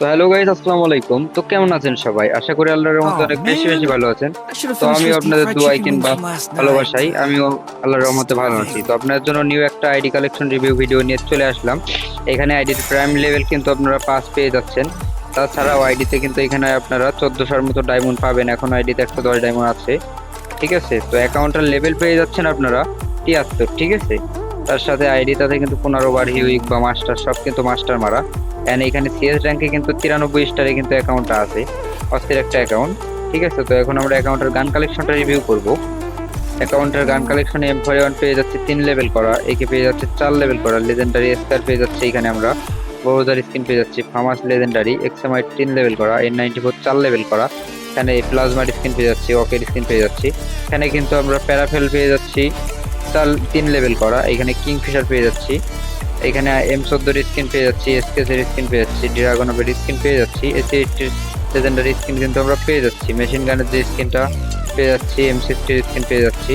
তো hello guys আসসালামু আলাইকুম। তো কেমন আছেন সবাই? আশা করি আল্লাহর রহমতে অনেক বেশি বেশি ভালো আছেন। তো আমি আপনাদের দোয়াই কিংবা night. ভালোবাসাই। আমিও আল্লাহর রহমতে ভালো আছি। তো আপনার জন্য নিউ একটা আইডি কালেকশন রিভিউ ভিডিও নিয়ে চলে আসলাম। এখানে আইডির প্রাইম লেভেল কিন্তু আপনারা পাস পেয়ে যাচ্ছেন। তাছাড়াও আইডিতে কিন্তু এখানে আপনারা চোদ্দোশোর মতো ডায়মন্ড পাবেন। এখন আইডিতে একশো দশ ডায়মন্ড আছে। ঠিক আছে? তো অ্যাকাউন্টের লেভেল পেয়ে যাচ্ছেন আপনারা তিয়াত্তর ঠিক আছে? তার সাথে আইডিটাতে কিন্তু পনেরো বার হিউইক বা মাস্টার সব কিন্তু মাস্টার মারা। অ্যান্ড এখানে সিএস র্যাঙ্কে কিন্তু তিরানব্বই স্টারে কিন্তু অ্যাকাউন্টটা আছে। অস্থির একটা অ্যাকাউন্ট ঠিক আছে? তো এখন আমরা অ্যাকাউন্টের গান কালেকশনটা রিভিউ করব। অ্যাকাউন্টের গান কালেকশনে এম ফোর ওয়ান পেয়ে যাচ্ছে তিন লেভেল করা একে পেয়ে যাচ্ছে চার লেভেল করা লেজেন্ডারি স্কার পেয়ে যাচ্ছে এখানে আমরা। বড়দার স্কিন পেয়ে যাচ্ছি ফামাস লেজেন্ডারি এক্সএমআই তিন লেভেল করা এন নাইনটি ফোর চার লেভেল করা। এখানে প্লাজমার স্কিন পেয়ে যাচ্ছি অকের স্কিন পেয়ে যাচ্ছি। এখানে কিন্তু আমরা প্যারাফেল পেয়ে যাচ্ছি। চার তিন লেভেল করা। এখানে কিংফিশার পেয়ে যাচ্ছি। এখানে এম চোদ্দোর স্কিন পেয়ে যাচ্ছি এসকেসের স্কিন পেয়ে যাচ্ছি ড্রাগনবের স্কিন পেয়ে যাচ্ছি এসি এইটির লেজেন্ডারি স্কিন কিন্তু আমরা পেয়ে যাচ্ছি। মেশিন গানের যে স্কিনটা পেয়ে যাচ্ছি এম সিক্সটির স্কিন পেয়ে যাচ্ছি।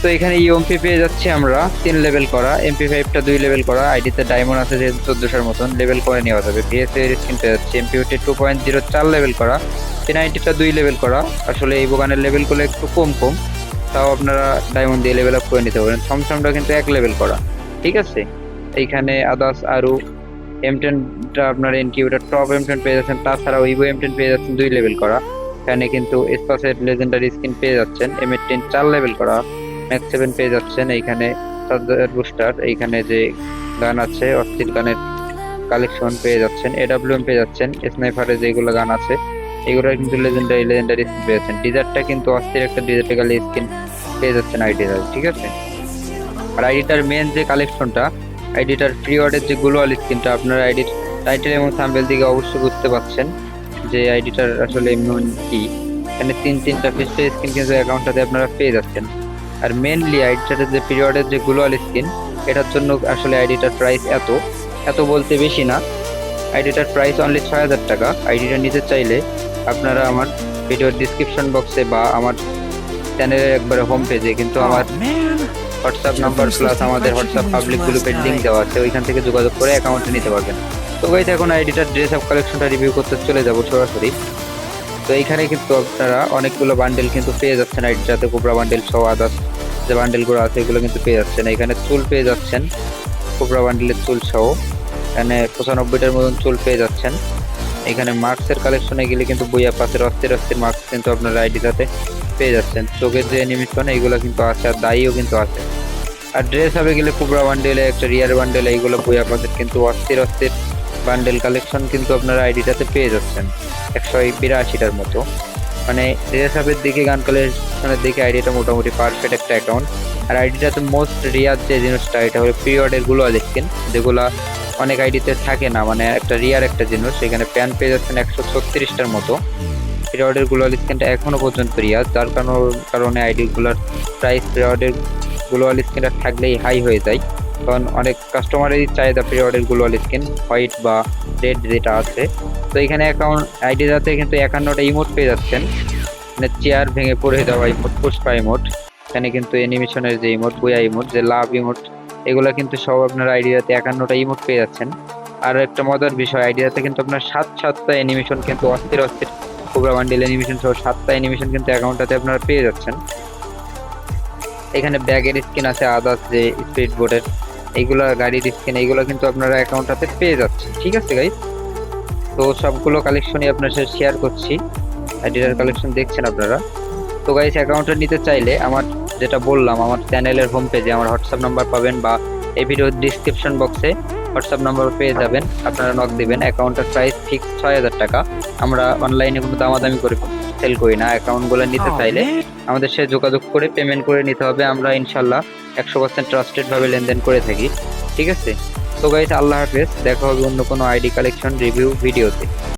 তো এখানে ইউএমপি পেয়ে যাচ্ছি আমরা, তিন লেভেল করা। এমপি ফাইভটা দুই লেভেল করা। আইডিতে ডায়মন্ড আছে যেহেতু চোদ্দোশোর মতন লেভেল করে নেওয়া যাবে। পিএস এর স্কিন পেয়ে যাচ্ছি। MP OT two point zero চার লেভেল করা। টেন আইটিটা দুই লেভেল করা। আসলে এই বোগানের লেভেলগুলো একটু কম কম। তাও আপনারা ডায়মন্ড দিয়ে লেভেল আপ করে নিতে পারেন। থমথমটা কিন্তু এক লেভেল করা। ঠিক আছে? এইখানে আদার্স আরও এম টেনটা আপনার এনকিউটার টপ এম টেন পেয়ে যাচ্ছেন। তাছাড়াও ইভো এম টেন পেয়ে যাচ্ছেন, দুই লেভেল করা। এখানে কিন্তু এসপাসের লেজেন্ডারি স্কিন পেয়ে যাচ্ছেন। এম এর টেন চার লেভেল করা। ম্যাক্স সেভেন পেয়ে যাচ্ছেন এইখানে বুস্টার এইখানে যে গান আছে, অস্থির গানের কালেকশন পেয়ে যাচ্ছেন। এডাব্লিউএম পেয়ে যাচ্ছেন। স্নাইফারে যেগুলো গান আছে এগুলো কিন্তু লেজেন্ডারি লেজেন্ডারি স্কিন পেয়ে যাচ্ছেন। ডিজার্টটা কিন্তু অস্থির একটা ডিজার্টিক্যাল স্কিন পেয়ে যাচ্ছেন আইডিটার ঠিক আছে? আর আইডিটার মেন যে কালেকশনটা আইডিটার ফ্রি ওয়ার্ডের যে গ্লোয়াল স্কিনটা আপনার আইডির টাইটেল এবং থাম্বেল দিকে অবশ্যই বুঝতে পারছেন যে আইডিটার আসলে মেন কি। এখানে তিন, তিনটা ফিস্টের স্কিন কিন্তু অ্যাকাউন্টটাতে আপনারা পেয়ে যাচ্ছেন। আর মেনলি আইডিটার যে পিরিয়ডের যে গ্লোয়াল স্কিন এটার জন্য আসলে আইডিটার প্রাইস এত। এত বলতে বেশি না। আইডিটার প্রাইস অনলি ছয় হাজার টাকা। আইডিটা নিতে চাইলে আপনারা আমার ভিডিওর ডিসক্রিপশন বক্সে বা আমার চ্যানেলের একবারে হোম পেজে কিন্তু আমার হোয়াটসঅ্যাপ নাম্বার প্লাস আমাদের হোয়াটসঅ্যাপ পাবলিক গ্রুপের লিঙ্ক দেওয়া আছে ওইখান থেকে যোগাযোগ করে অ্যাকাউন্টে নিতে পারবেন। তো গাইজ এখন আইডিটার ড্রেস আপ কালেকশনটা রিভিউ করতে চলে যাব সরাসরি। তো এইখানে কিন্তু আপনারা অনেকগুলো বান্ডেল কিন্তু পেয়ে যাচ্ছেন আইডিটাতে কোবরা বান্ডেল সহ আদার্স যে বান্ডেলগুলো আছে এগুলো কিন্তু পেয়ে যাচ্ছেন। এখানে চুল পেয়ে যাচ্ছেন কোবরা বান্ডেলের চুল সহ। এখানে পঁচানব্বইটার মতন চুল পেয়ে যাচ্ছেন। এখানে মার্কসের কালেকশনে গেলে কিন্তু বইয়া পাশের অস্থির অস্থির মার্কস কিন্তু আপনারা আইডিটাতে পেয়ে যাচ্ছেন। চোখের যে অ্যানিমেশন এইগুলো কিন্তু আছে আর দায়ীও কিন্তু আছে। আর ড্রেস হবে গেলে কুবরা বান্ডেলে একটা রিয়ার বান্ডেল এইগুলো বইয়া পাশের কিন্তু অস্থির অস্থির বান্ডেল কালেকশন কিন্তু আপনারা আইডিটাতে পেয়ে যাচ্ছেন। একশো বিরাশিটার মতো। মানে ড্রেস আপের দিকে গান কালেকশনের দিকে আইডিটা মোটামুটি পারফেক্ট একটা অ্যাকাউন্ট আর আইডিটাতে মোস্ট রিয়ার যে জিনিসটা, এটা হলো পিরিয়ডেরগুলো দেখছেন যেগুলা অনেক আইডিতে থাকে না মানে একটা রিয়ার একটা জিনিস, সেখানে প্যান পেয়ে যাচ্ছেন একশো ছত্রিশটার মতো। পিরিয়ডের গ্লোয়াল স্ক্রিনটা এখনও পর্যন্ত রিয়ার যার কারণ- আইডিগুলোর প্রাইস পিরিয়ডের গ্লোয়াল স্ক্রিনটা থাকলেই হাই হয়ে যায়। কারণ অনেক কাস্টমারেরই চাহিদা পিরিয়ডের গ্লোয়াল স্ক্রিন হোয়াইট বা রেড যেটা আছে। তো এখানে অ্যাকাউন্ট আইডি যাতে কিন্তু একান্নটা ইমোট পেয়ে যাচ্ছেন। মানে চেয়ার ভেঙে পড়ে দেওয়া ইমোট পুষ্পা ইমোট এখানে কিন্তু অ্যানিমেশনের যে ইমোট বুয়া ইমোট যে লাভ ইমোট এগুলো কিন্তু সব আপনার আইডিয়াতে একান্নটা ইমোট পেয়ে যাচ্ছেন। আর একটা মজার বিষয়, আইডিয়াতে কিন্তু আপনার সাত সাতটা অ্যানিমেশন কিন্তু অস্থির অস্থির কোবরা বান্ডেল অ্যানিমেশন সহ সাতটা অ্যানিমেশন কিন্তু অ্যাকাউন্টটাতে আপনারা পেয়ে যাচ্ছেন। এখানে ব্যাগের স্কিন আছে আদার্স যে স্পিড বোর্ডের এইগুলো গাড়ির স্কিন এইগুলো কিন্তু আপনারা অ্যাকাউন্টটাতে পেয়ে যাচ্ছেন। ঠিক আছে গাইজ তো সবগুলো কালেকশনই আপনার সাথে শেয়ার করছি। আইডিয়ার কালেকশন দেখছেন আপনারা। তো গাইজ অ্যাকাউন্টটা নিতে চাইলে আমার যেটা বললাম আমার চ্যানেলের হোম পেজে আমার হোয়াটসঅ্যাপ নাম্বার পাবেন বা এই ভিডিওর ডিসক্রিপশন বক্সে হোয়াটসঅ্যাপ নাম্বার পেয়ে যাবেন। আপনারা নক দিবেন। অ্যাকাউন্টের প্রাইস ফিক্স ছয় হাজার টাকা। আমরা অনলাইনে কোনো দামাদামি করে সেল করি না। অ্যাকাউন্টগুলো নিতে চাইলে আমাদের সাথে যোগাযোগ করে পেমেন্ট করে নিতে হবে। আমরা ইনশাল্লাহ একশো পার্সেন্ট ট্রাস্টেড ভাবে লেনদেন করে থাকি। ঠিক আছে? তো গাইস আল্লাহ হাফেজ। দেখা হবে অন্য কোনো আইডি কালেকশন রিভিউ ভিডিওতে